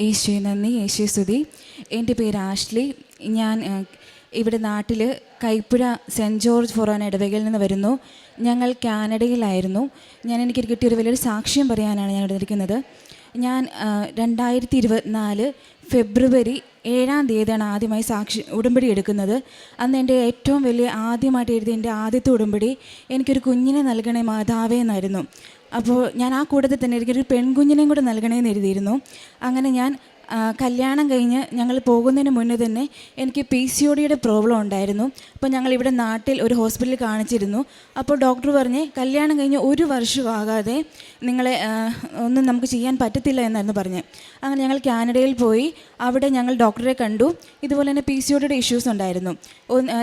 യേശുവെ നന്ദി. യേശു സ്തുതി. എന്റെ പേര് ആഷ്ലി. ഞാൻ ഇവിടെ നാട്ടിൽ കൈപ്പുഴ സെന്റ് ജോർജ് ഫൊറോൻ ഇടവകയിൽ നിന്ന് വരുന്നു. ഞങ്ങൾ കാനഡയിലായിരുന്നു. ഞാൻ എനിക്ക് കിട്ടിയൊരു വലിയൊരു സാക്ഷ്യം പറയാനാണ് ഞാൻ ഇവിടെ നിൽക്കുന്നത്. ഞാൻ രണ്ടായിരത്തി ഇരുപത്തിനാല് ഫെബ്രുവരി ഏഴാം തീയതിയാണ് ആദ്യമായി സാക്ഷി ഉടമ്പടി എടുക്കുന്നത്. അന്ന് എന്റെ ഏറ്റവും വലിയ ആദ്യമായിട്ട് എഴുതിയ എന്റെ ആദ്യത്തെ ഉടമ്പടി എനിക്കൊരു കുഞ്ഞിനെ നൽകണേ മാതാവേ എന്നായിരുന്നു. അപ്പോൾ ഞാൻ ആ കൂട്ടത്തിൽ തന്നെ എനിക്കൊരു പെൺകുഞ്ഞിനെയും കൂടെ നൽകണേന്ന് എഴുതിയിരുന്നു. അങ്ങനെ ഞാൻ കല്യാണം കഴിഞ്ഞ് ഞങ്ങൾ പോകുന്നതിന് മുന്നേ തന്നെ എനിക്ക് പി സി ഒ ഡിയുടെ പ്രോബ്ലം ഉണ്ടായിരുന്നു. അപ്പോൾ ഞങ്ങൾ ഇവിടെ നാട്ടിൽ ഒരു ഹോസ്പിറ്റലിൽ കാണിച്ചിരുന്നു. അപ്പോൾ ഡോക്ടർ പറഞ്ഞ് കല്യാണം കഴിഞ്ഞ് ഒരു വർഷമാകാതെ നിങ്ങളെ ഒന്നും നമുക്ക് ചെയ്യാൻ പറ്റത്തില്ല എന്നായിരുന്നു പറഞ്ഞ്. അങ്ങനെ ഞങ്ങൾ കാനഡയിൽ പോയി. അവിടെ ഞങ്ങൾ ഡോക്ടറെ കണ്ടു. ഇതുപോലെ തന്നെ പി സി ഒ ഡിയുടെ ഇഷ്യൂസ് ഉണ്ടായിരുന്നു.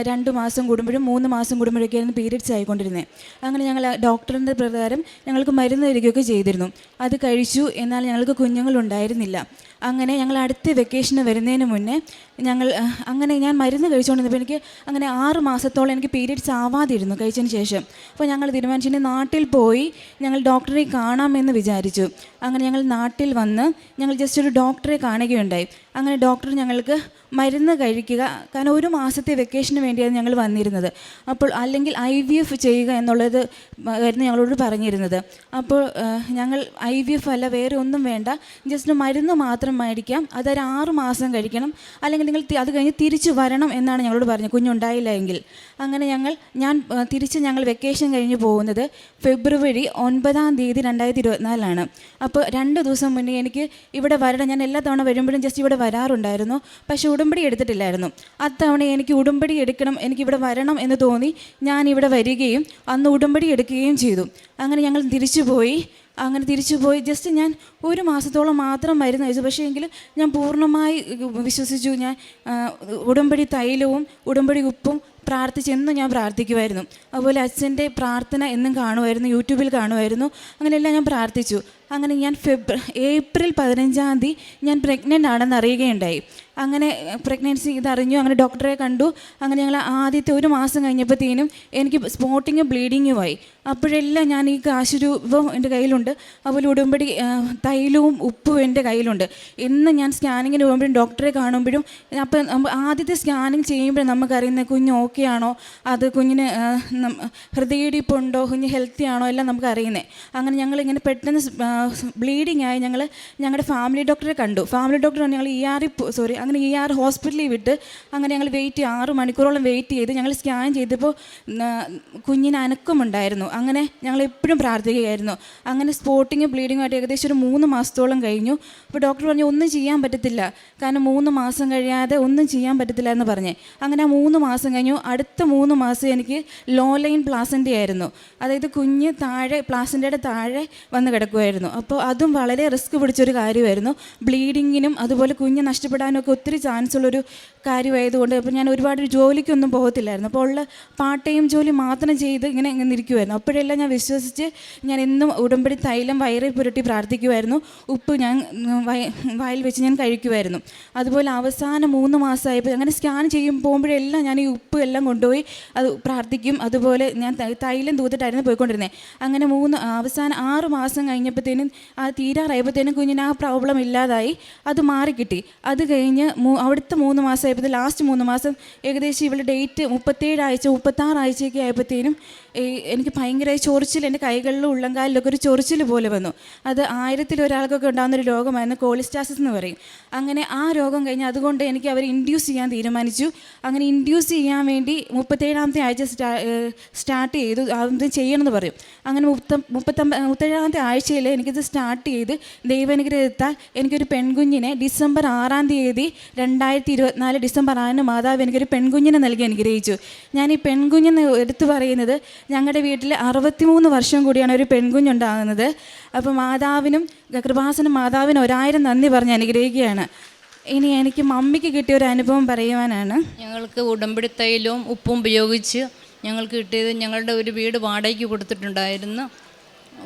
രണ്ട് മാസം കൂടുമ്പോഴും മൂന്ന് മാസം കൂടുമ്പോഴൊക്കെയായിരുന്നു പീരിയഡ്സ് ആയിക്കൊണ്ടിരുന്നത് അങ്ങനെ ഞങ്ങൾ ഡോക്ടറിന്റെ പ്രകാരം ഞങ്ങൾക്ക് മരുന്ന് തരികയൊക്കെ ചെയ്തിരുന്നു. അത് കഴിച്ചു. എന്നാൽ ഞങ്ങൾക്ക് കുഞ്ഞുങ്ങളുണ്ടായിരുന്നില്ല അങ്ങനെ ഞങ്ങൾ അടുത്ത വെക്കേഷന് വരുന്നതിന് മുന്നേ ഞങ്ങൾ അങ്ങനെ ഞാൻ മരുന്ന് കഴിച്ചുകൊണ്ടിരുന്നപ്പോൾ എനിക്ക് അങ്ങനെ ആറ് മാസത്തോളം എനിക്ക് പീരീഡ്സ് ആവാതിരുന്നു കഴിച്ചതിന് ശേഷം. അപ്പോൾ ഞങ്ങൾ തീരുമാനിച്ചു ഇനി നാട്ടിൽ പോയി ഞങ്ങൾ ഡോക്ടറെ കാണാമെന്ന് വിചാരിച്ചു. അങ്ങനെ ഞങ്ങൾ നാട്ടിൽ വന്ന് ഞങ്ങൾ ജസ്റ്റ് ഒരു ഡോക്ടറെ കാണുകയുണ്ടായി. അങ്ങനെ ഡോക്ടർ ഞങ്ങൾക്ക് മരുന്ന് കഴിക്കുക. കാരണം ഒരു മാസത്തെ വെക്കേഷന് വേണ്ടിയാണ് ഞങ്ങൾ വന്നിരുന്നത്. അപ്പോൾ അല്ലെങ്കിൽ ഐ വി എഫ് ചെയ്യുക എന്നുള്ളത് ആയിരുന്നു ഞങ്ങളോട് പറഞ്ഞിരുന്നത്. അപ്പോൾ ഞങ്ങൾ ഐ വി എഫ് അല്ല വേറെ ഒന്നും വേണ്ട. ജസ്റ്റ് മരുന്ന് മാത്രം മേടിക്കാം. അതൊരു ആറ് മാസം കഴിക്കണം. അല്ലെങ്കിൽ നിങ്ങൾ അത് കഴിഞ്ഞ് തിരിച്ചു വരണം എന്നാണ് ഞങ്ങളോട് പറഞ്ഞത്. കുഞ്ഞുണ്ടായില്ല എങ്കിൽ. അങ്ങനെ ഞങ്ങൾ ഞാൻ തിരിച്ച് ഞങ്ങൾ വെക്കേഷൻ കഴിഞ്ഞ് പോകുന്നത് ഫെബ്രുവരി ഒൻപതാം തീയതി രണ്ടായിരത്തി ഇരുപത്തിനാലാണ് അപ്പോൾ രണ്ട് ദിവസം മുന്നേ എനിക്ക് ഇവിടെ വരണം. ഞാൻ എല്ലാ തവണ വരുമ്പോഴും ജസ്റ്റ് ഇവിടെ വരാറുണ്ടായിരുന്നു. പക്ഷേ ഉടമ്പടി എടുത്തിട്ടില്ലായിരുന്നു. അത്തവണ എനിക്ക് ഉടമ്പടി എടുക്കണം എനിക്ക് ഇവിടെ വരണം എന്ന് തോന്നി ഞാൻ ഇവിടെ വരികയും അന്ന് ഉടമ്പടി എടുക്കുകയും ചെയ്തു. അങ്ങനെ ഞങ്ങൾ തിരിച്ചു പോയി. അങ്ങനെ തിരിച്ചു പോയി. ജസ്റ്റ് ഞാൻ ഒരു മാസത്തോളം മാത്രം മരുന്ന് കഴിച്ചു. പക്ഷേ എങ്കിൽ ഞാൻ പൂർണമായി വിശ്വസിച്ചു. ഞാൻ ഉടമ്പടി തൈലവും ഉടമ്പടി ഉപ്പും പ്രാർത്ഥിച്ചെന്നും ഞാൻ പ്രാർത്ഥിക്കുമായിരുന്നു. അതുപോലെ അച്ഛന്റെ പ്രാർത്ഥന എന്നും കാണുമായിരുന്നു യൂട്യൂബിൽ കാണുമായിരുന്നു. അങ്ങനെയെല്ലാം ഞാൻ പ്രാർത്ഥിച്ചു. അങ്ങനെ ഞാൻ ഫെബ്ര ഏപ്രിൽ പതിനഞ്ചാം തീയതി ഞാൻ പ്രഗ്നന്റ് ആണെന്ന് അറിയുകയുണ്ടായി. അങ്ങനെ പ്രഗ്നൻസി ഇതറിഞ്ഞു അങ്ങനെ ഡോക്ടറെ കണ്ടു. അങ്ങനെ ഞങ്ങൾ ആദ്യത്തെ ഒരു മാസം കഴിഞ്ഞപ്പോഴത്തേനും എനിക്ക് സ്പോട്ടിങ്ങും ബ്ലീഡിങ്ങുമായി അപ്പോഴെല്ലാം ഞാൻ ഈ കാശ് രൂപം എന്റെ കയ്യിലുണ്ട്. അതുപോലെ ഉടുമ്പടി തൈലവും ഉപ്പും എന്റെ കയ്യിലുണ്ട്. ഇന്ന് ഞാൻ സ്കാനിങ്ങിന് പോകുമ്പോഴും ഡോക്ടറെ കാണുമ്പോഴും അപ്പം ആദ്യത്തെ സ്കാനിങ് ചെയ്യുമ്പോഴും നമുക്കറിയുന്ന കുഞ്ഞ് ഓക്കെ ആണോ? അത് കുഞ്ഞിന് ഹൃദയടിപ്പുണ്ടോ കുഞ്ഞ് ഹെൽത്തി ആണോ? എല്ലാം നമുക്കറിയുന്നത് അങ്ങനെ ഞങ്ങളിങ്ങനെ പെട്ടെന്ന് ബ്ലീഡിങ് ആയി ഞങ്ങൾ ഞങ്ങളുടെ ഫാമിലി ഡോക്ടറെ കണ്ടു. ഫാമിലി ഡോക്ടർ ഞങ്ങൾ ഇ ആർ സോറി അങ്ങനെ ഇ ആർ ഹോസ്പിറ്റലിൽ വിട്ട് അങ്ങനെ ഞങ്ങൾ വെയിറ്റ് ആറ് മണിക്കൂറോളം വെയിറ്റ് ചെയ്ത് ഞങ്ങൾ സ്കാൻ ചെയ്തപ്പോൾ കുഞ്ഞിന് അനക്കമുണ്ടായിരുന്നു. അങ്ങനെ ഞങ്ങൾ എപ്പോഴും പ്രാർത്ഥിക്കുകയായിരുന്നു. അങ്ങനെ സ്പോട്ടിങ് ബ്ലീഡിങ്ങും ആയിട്ട് ഏകദേശം ഒരു മൂന്ന് മാസത്തോളം കഴിഞ്ഞു. അപ്പോൾ ഡോക്ടർ പറഞ്ഞു ഒന്നും ചെയ്യാൻ പറ്റത്തില്ല. കാരണം മൂന്ന് മാസം കഴിയാതെ ഒന്നും ചെയ്യാൻ പറ്റത്തില്ല എന്ന് പറഞ്ഞേ. അങ്ങനെ ആ മൂന്ന് മാസം കഴിഞ്ഞു. അടുത്ത മൂന്ന് മാസം എനിക്ക് ലോ ലൈൻ പ്ലാസന്റെ ആയിരുന്നു. അതായത് കുഞ്ഞ് താഴെ പ്ലാസന്റെയുടെ താഴെ വന്ന് കിടക്കുമായിരുന്നു അപ്പോൾ അതും വളരെ റിസ്ക് പിടിച്ചൊരു കാര്യമായിരുന്നു. ബ്ലീഡിങ്ങിനും അതുപോലെ കുഞ്ഞ് നഷ്ടപ്പെടാനും ഒക്കെ ഒത്തിരി ചാൻസ് ഉള്ളൊരു കാര്യമായതുകൊണ്ട് അപ്പോൾ ഞാൻ ഒരുപാട് ജോലിക്കൊന്നും പോകത്തില്ലായിരുന്നു. അപ്പോൾ ഉള്ള പാർട്ട് ടൈം ജോലി മാത്രം ചെയ്ത് ഇങ്ങനെ ഇങ്ങനെ ഇരിക്കുമായിരുന്നു അപ്പോഴെല്ലാം ഞാൻ വിശ്വസിച്ച് ഞാൻ എന്നും ഉടമ്പടി തൈലം വയറിൽ പുരട്ടി പ്രാർത്ഥിക്കുമായിരുന്നു ഉപ്പ് ഞാൻ വയൽ വയ- വായിൽ വെച്ച് ഞാൻ കഴിക്കുമായിരുന്നു അതുപോലെ അവസാനം മൂന്ന് മാസമായപ്പോൾ അങ്ങനെ സ്കാൻ ചെയ്യും പോകുമ്പോഴെല്ലാം ഞാൻ ഈ ഉപ്പ് എല്ലാം കൊണ്ടുപോയി അത് പ്രാർത്ഥിക്കും. അതുപോലെ ഞാൻ തൈലം തൂത്തിട്ടായിരുന്നു പോയിക്കൊണ്ടിരുന്നത് അങ്ങനെ മൂന്ന് അവസാനം ആറ് മാസം കഴിഞ്ഞപ്പോഴത്തേനും ആ തീരാറായപ്പോഴത്തേനും കുഞ്ഞിന് ആ പ്രോബ്ലം ഇല്ലാതായി. അത് മാറിക്കിട്ടി അത് കഴിഞ്ഞ് മൂ അവിടുത്തെ മൂന്ന് മാസമായപ്പോൾ ലാസ്റ്റ് മൂന്ന് മാസം ഏകദേശം ഇവിടെ ഡേറ്റ് മുപ്പത്തേഴ് ആഴ്ച മുപ്പത്താറ് ആയപ്പോഴത്തേനും എനിക്ക് ഭയങ്കര ചൊറിച്ചിൽ എന്റെ കൈകളിലും ഉള്ളംകാലിലൊക്കെ ഒരു ചൊറിച്ചിൽ പോലെ വന്നു. അത് ആയിരത്തിൽ ഒരാൾക്കൊക്കെ ഉണ്ടാകുന്ന ഒരു രോഗമായിരുന്നു കോളിസ്റ്റാസിസ് എന്ന് പറയും. അങ്ങനെ ആ രോഗം കഴിഞ്ഞ് അതുകൊണ്ട് എനിക്ക് അവർ ഇൻഡ്യൂസ് ചെയ്യാൻ തീരുമാനിച്ചു. അങ്ങനെ ഇൻഡ്യൂസ് ചെയ്യാൻ വേണ്ടി മുപ്പത്തേഴാമത്തെ ആഴ്ച സ്റ്റാർട്ട് ചെയ്തു. അത് ചെയ്യണമെന്ന് പറയും. അങ്ങനെ മുപ്പത്ത മുപ്പത്തൊമ്പ മുപ്പത്തേഴാമത്തെ ആഴ്ചയിൽ എനിക്കിത് സ്റ്റാർട്ട് ചെയ്ത് ദൈവാനുഗ്രഹത്താൽ എനിക്കൊരു പെൺകുഞ്ഞിനെ ഡിസംബർ ആറാം തീയതി രണ്ടായിരത്തി ഇരുപത്തിനാല് ഡിസംബർ ആറിന് മാതാവ് എനിക്കൊരു പെൺകുഞ്ഞിനെ നൽകി അനുഗ്രഹിച്ചു. ഞാൻ ഈ പെൺകുഞ്ഞെന്ന് എടുത്തു പറയുന്നത് ഞങ്ങളുടെ വീട്ടിൽ അറുപത്തിമൂന്ന് വർഷം കൂടിയാണ് ഒരു പെൺകുഞ്ഞുണ്ടാകുന്നത്. അപ്പോൾ മാതാവിനും കൃപാസനും മാതാവിനും ഒരായിരം നന്ദി പറഞ്ഞ് അനുഗ്രഹിക്കുകയാണ്. ഇനി എനിക്ക് മമ്മിക്ക് കിട്ടിയ ഒരു അനുഭവം പറയുവാനാണ്. ഞങ്ങൾക്ക് ഉടമ്പടി തൈലവും ഉപ്പും ഉപയോഗിച്ച് ഞങ്ങൾക്ക് കിട്ടിയത് ഞങ്ങളുടെ ഒരു വീട് വാടകയ്ക്ക് കൊടുത്തിട്ടുണ്ടായിരുന്നു.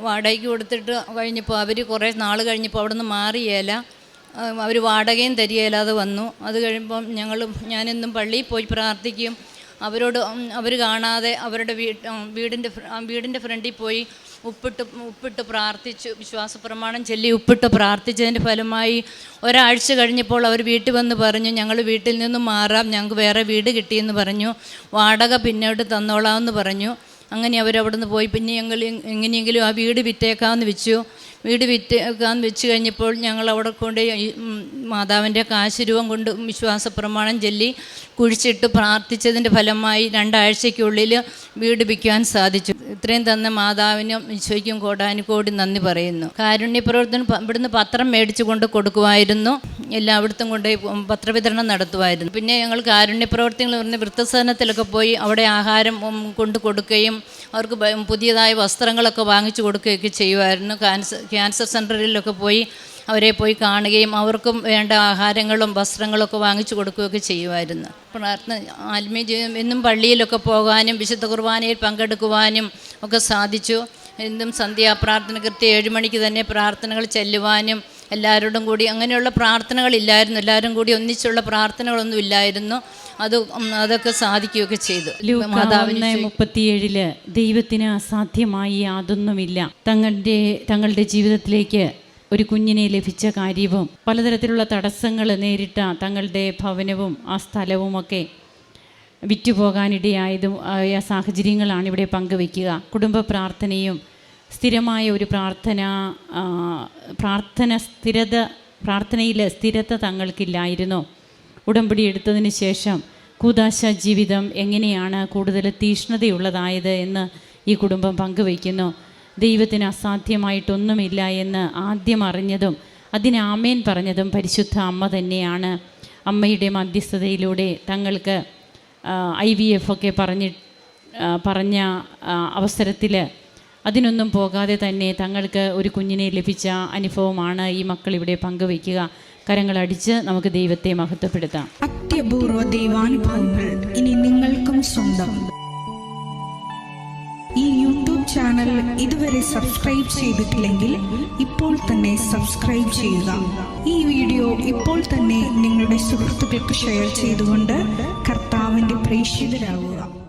വാടകയ്ക്ക് കൊടുത്തിട്ട് കഴിഞ്ഞപ്പോൾ അവർ കുറേ നാൾ കഴിഞ്ഞപ്പോൾ അവിടെ നിന്ന് മാറിയേല അവർ വാടകയും തരികയില്ലാതെ വന്നു. അത് കഴിയുമ്പം ഞങ്ങൾ ഞാനെന്നും പള്ളിയിൽ പോയി പ്രാർത്ഥിക്കും. അവരോട് അവർ കാണാതെ അവരുടെ വീ വീടിന്റെ വീടിന്റെ ഫ്രണ്ടിൽ പോയി ഉപ്പിട്ട് ഉപ്പിട്ട് പ്രാർത്ഥിച്ചു. വിശ്വാസ പ്രമാണം ചൊല്ലി ഉപ്പിട്ട് പ്രാർത്ഥിച്ചതിന്റെ ഫലമായി ഒരാഴ്ച കഴിഞ്ഞപ്പോൾ അവർ വീട്ടിൽ വന്ന് പറഞ്ഞു ഞങ്ങൾ വീട്ടിൽ നിന്നും മാറാം. ഞങ്ങൾക്ക് വേറെ വീട് കിട്ടിയെന്ന് പറഞ്ഞു. വാടക പിന്നീട് തന്നോളാമെന്ന് പറഞ്ഞു. അങ്ങനെ അവരവിടുന്ന് പോയി. പിന്നെ ഞങ്ങൾ എങ്ങനെയെങ്കിലും ആ വീട് വിറ്റേക്കാമെന്ന് വെച്ചു. വീട് വിറ്റേക്കാന്ന് വെച്ച് കഴിഞ്ഞപ്പോൾ ഞങ്ങൾ അവിടെ കൊണ്ട് മാതാവിന്റെ കാശുരൂപം കൊണ്ട് വിശ്വാസ പ്രമാണം ചൊല്ലി കുഴിച്ചിട്ട് പ്രാർത്ഥിച്ചതിന്റെ ഫലമായി രണ്ടാഴ്ചയ്ക്കുള്ളിൽ വീട് വിൽക്കാൻ സാധിച്ചു. ഇത്രയും തന്ന മാതാവിനും ഈശോയ്ക്കും കോടാനുകോടി നന്ദി പറയുന്നു. കാരുണ്യ പ്രവർത്തനം ഇവിടുന്ന് പത്രം മേടിച്ചു കൊണ്ട് കൊടുക്കുമായിരുന്നു എല്ലായിടത്തും കൊണ്ട് പത്രവിതരണം നടത്തുമായിരുന്നു പിന്നെ ഞങ്ങൾ കാരുണ്യ പ്രവർത്തനങ്ങൾ പറഞ്ഞ് വൃത്തസദനത്തിലൊക്കെ പോയി അവിടെ ആഹാരം കൊണ്ട് കൊടുക്കുകയും അവർക്ക് പുതിയതായ വസ്ത്രങ്ങളൊക്കെ വാങ്ങിച്ചു കൊടുക്കുകയൊക്കെ ചെയ്യുമായിരുന്നു ക്യാൻസർ ക്യാൻസർ സെന്ററിലൊക്കെ പോയി അവരെ പോയി കാണുകയും അവർക്കും വേണ്ട ആഹാരങ്ങളും വസ്ത്രങ്ങളൊക്കെ വാങ്ങിച്ചു കൊടുക്കുകയൊക്കെ ചെയ്യുമായിരുന്നു. പ്രാർത്ഥന ആത്മീയ ജീവിതം എന്നും പള്ളിയിലൊക്കെ പോകാനും വിശുദ്ധ കുർബാനയിൽ പങ്കെടുക്കുവാനും ഒക്കെ സാധിച്ചു. എന്നും സന്ധ്യാപ്രാർത്ഥന കൃത്യം ഏഴ് മണിക്ക് തന്നെ പ്രാർത്ഥനകൾ ചെല്ലുവാനും എല്ലാവരോടും കൂടി അങ്ങനെയുള്ള പ്രാർത്ഥനകളില്ലായിരുന്നു. എല്ലാവരും കൂടി ഒന്നിച്ചുള്ള പ്രാർത്ഥനകളൊന്നും ഇല്ലായിരുന്നു. അത് അതൊക്കെ സാധിക്കുകയൊക്കെ ചെയ്തു. മാതാവിനെ മുപ്പത്തിയേഴിൽ ദൈവത്തിന് അസാധ്യമായി യാതൊന്നുമില്ല. തങ്ങളുടെ തങ്ങളുടെ ജീവിതത്തിലേക്ക് ഒരു കുഞ്ഞിനെ ലഭിച്ച കാര്യവും പലതരത്തിലുള്ള തടസ്സങ്ങൾ നേരിട്ട തങ്ങളുടെ ഭവനവും ആ സ്ഥലവും സ്ഥലവുമൊക്കെ വിറ്റുപോകാനിടയായതും ആയ സാഹചര്യങ്ങളാണ് ഇവിടെ പങ്കുവയ്ക്കുക. കുടുംബ പ്രാർത്ഥനയും സ്ഥിരമായ ഒരു പ്രാർത്ഥന പ്രാർത്ഥന സ്ഥിരത പ്രാർത്ഥനയിൽ സ്ഥിരത തങ്ങൾക്കില്ലായിരുന്നു. ഉടമ്പടി എടുത്തതിന് ശേഷം കൂതാശ ജീവിതം എങ്ങനെയാണ് കൂടുതൽ തീഷ്ണതയുള്ളതായത് എന്ന് ഈ കുടുംബം പങ്കുവയ്ക്കുന്നു. ദൈവത്തിന് അസാധ്യമായിട്ടൊന്നുമില്ല എന്ന് ആദ്യം അറിഞ്ഞതും അതിന് ആമേൻ പറഞ്ഞതും പരിശുദ്ധ അമ്മ തന്നെയാണ്. അമ്മയുടെ മധ്യസ്ഥതയിലൂടെ തങ്ങൾക്ക് ഐ വി എഫ് ഒക്കെ പറഞ്ഞ് പറഞ്ഞ അവസരത്തിൽ അതിനൊന്നും പോകാതെ തന്നെ തങ്ങൾക്ക് ഒരു കുഞ്ഞിനെ ലഭിച്ച അനുഭവമാണ് ഈ മക്കൾ ഇവിടെ പങ്കുവയ്ക്കുക. കരങ്ങളടിച്ച് നമുക്ക് ദൈവത്തെ മഹത്വപ്പെടുത്താം. അത്യപൂർവ ദൈവാനുഭവങ്ങൾ ഇനി നിങ്ങൾക്കും സ്വന്തം. ഈ യൂട്യൂബ് ചാനൽ ഇതുവരെ സബ്സ്ക്രൈബ് ചെയ്തിട്ടില്ലെങ്കിൽ ഇപ്പോൾ തന്നെ സബ്സ്ക്രൈബ് ചെയ്യുക. ഈ വീഡിയോ ഇപ്പോൾ തന്നെ നിങ്ങളുടെ സുഹൃത്തുക്കൾക്ക് ഷെയർ ചെയ്തുകൊണ്ട് കർത്താവിന്റെ പ്രേക്ഷിതരാകുക